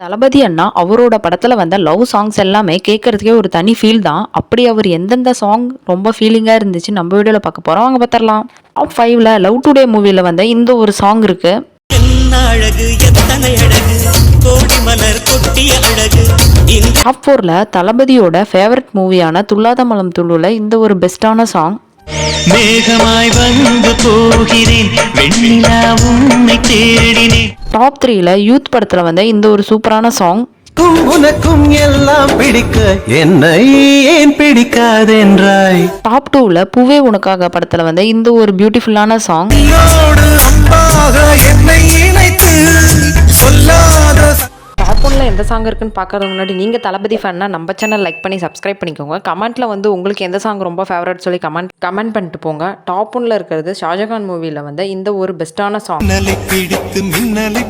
தளபதி அண்ணா அவரோட படத்துல வந்த லவ் சாங்ஸ் எல்லாமே கேட்கறதுக்கே ஒரு தனி ஃபீல் தான். அப்படி அவர் எந்தெந்த சாங் ரொம்ப ஃபீலிங்கா இருந்துச்சு நம்ம வீடியோல பார்க்க போறோம். வாங்க பார்த்துடலாம் டாப் ஃபைவ்ல லவ் டுடே மூவில வந்த இந்த ஒரு சாங் இருக்கு. டாப் ஃபோர்ல தளபதியோட ஃபேவரட் மூவியான துல்லாத மலம் துள்ளுல இந்த ஒரு பெஸ்டான சாங் மேகமாய் வந்து போகிறேன். வெண்ணிலா உன்னை தேடினேன் டாப் த்ரீல யூத் படத்துல வந்த இந்த ஒரு சூப்பரான சாங் உனக்கும் எல்லாம் பிடிக்க என்னை ஏன் பிடிக்காதென்றாய்? டாப் டூவில் பூவே உனக்காக படத்தில் வந்த இந்த ஒரு பியூட்டிஃபுல்லான சாங் என்னை எந்த சாங் இருக்குன்னு பார்க்கறதுக்கு முன்னாடி நீங்கள் தளபதி ஃபேன்னா நம்ம சேனல் லைக் பண்ணி சப்ஸ்கிரைப் பண்ணிக்கோங்க. கமெண்ட்டில் வந்து உங்களுக்கு எந்த சாங் ரொம்ப ஃபேவரட் சொல்லி கமெண்ட் கமெண்ட் பண்ணிட்டு போங்க. டாப் ஒன்ல இருக்கிறது ஷாஜகான் மூவியில் வந்து இந்த ஒரு பெஸ்ட்டான சாங் பிடித்து மின்னலை